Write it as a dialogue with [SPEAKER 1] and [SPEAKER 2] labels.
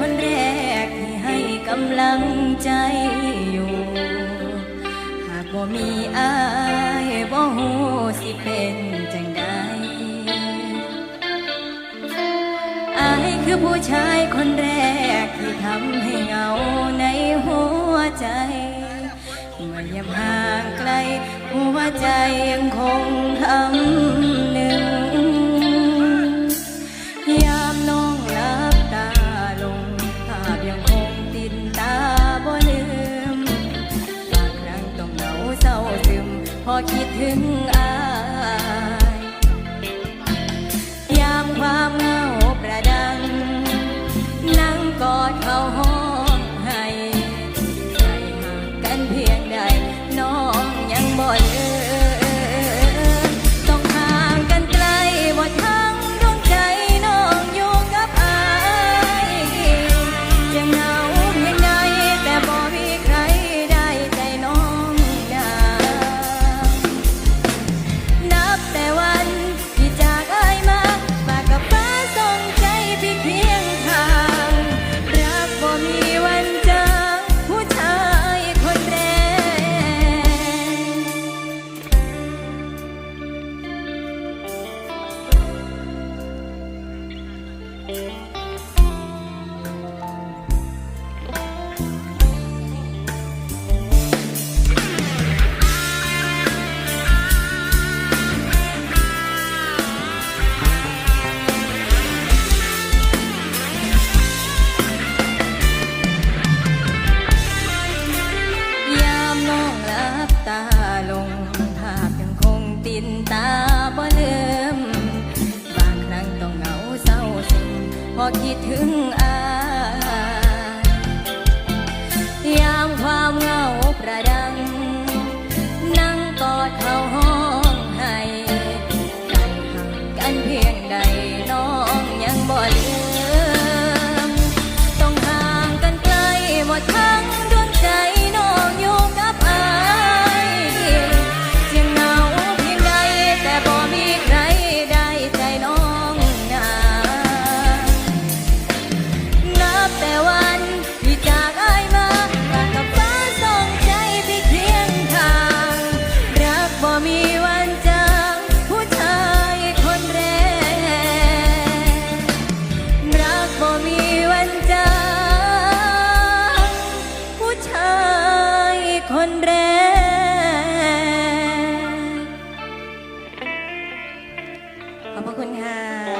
[SPEAKER 1] คนแรกที่ให้กำลังใจอยู่ หากบ่มีอายบ่หูสิเป็นจังใดอายคือผู้ชายคนแรกที่ทำให้เหงาในหัวใจเมื่อยามห่างไกลหัวใจยังคงทำ คิดถึงอา Thank you. บ่คิดถึงอายามความเงาประดัง นั่งกอดเขาห้องให้ไกลห่างกันเพียงใดน้องยังบ่ลืม นแรก ขอบคุณค่ะ